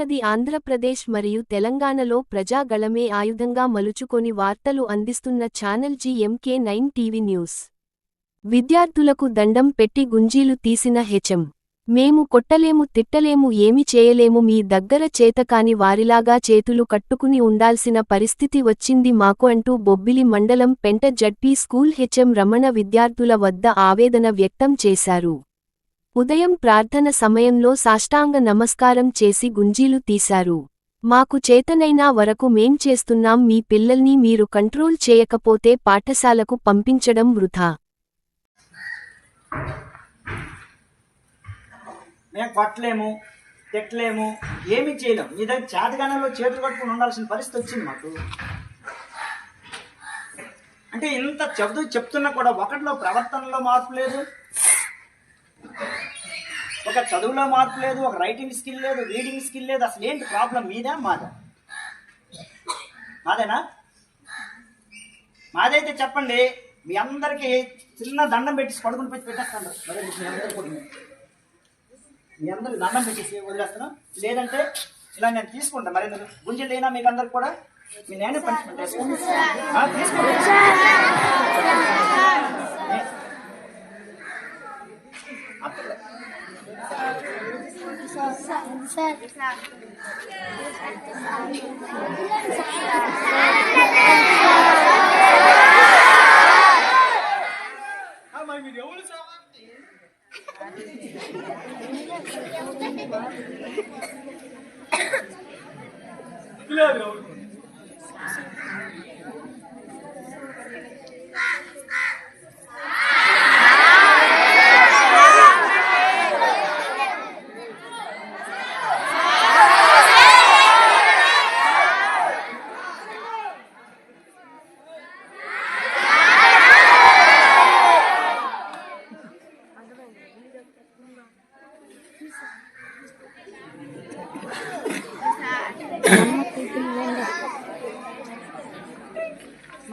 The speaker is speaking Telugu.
మీరున్నది ఆంధ్రప్రదేశ్ మరియు తెలంగాణలో ప్రజాగళమే ఆయుధంగా మలుచుకొని వార్తలు అందిస్తున్న channel GMK nine TV news. విద్యార్థులకు దండం పెట్టి గుంజీలు తీసిన హెచ్ఎం. మేము కొట్టలేము తిట్టలేము ఏమి చేయలేము మీ దగ్గర చేతకాని వారిలాగా చేతులు కట్టుకుని ఉండాల్సిన పరిస్థితి వచ్చింది మాకు అంటూ బొబ్బిలి మండలం పెంట జడ్పీ స్కూల్ హెచ్ఎం రమణ విద్యార్థుల వద్ద ఆవేదన వ్యక్తం చేశారు. ఉదయం ప్రార్థన సమయంలో సాష్టాంగ నమస్కారం చేసి గుంజీలు తీశారు. మాకు చేతనైనా వరకు మేం చేస్తున్నాం మీ పిల్లల్ని మీరు కంట్రోల్ చేయకపోతే పాఠశాలకు పంపించడం వృధా. మేము కొట్టలేము తిట్టలేము ఏమీ చేయలేము మీ దగ్గర చేతగానంలో చేతులు కట్టుకుని ఉండాల్సిన పరిస్థితి వచ్చింది మాకు. అంటే ఇంత చెబుతూ చెప్తున్నా కూడా ఒకటిలో ప్రవర్తనలో మార్పు లేదు. ఒక చదువులో మార్పు లేదు ఒక రైటింగ్ స్కిల్ లేదు రీడింగ్ స్కిల్ లేదు అసలు ఏంటి ప్రాబ్లం మీదా మాదా? మాదేనా? మాదైతే చెప్పండి మీ అందరికీ చిన్న దండం పెట్టి పడుకుని పెట్టి పెట్టేస్తాను. మరి మీ అందరికీ దండం పెట్టేసి వదిలేస్తున్నాం లేదంటే ఇలా నేను తీసుకుంటా. మరి గుంజలు అయినా మీకు అందరికి కూడా? మీ నేనే punishment Hemen gidiyor. Onu sağlam değil. Bilal yavrum.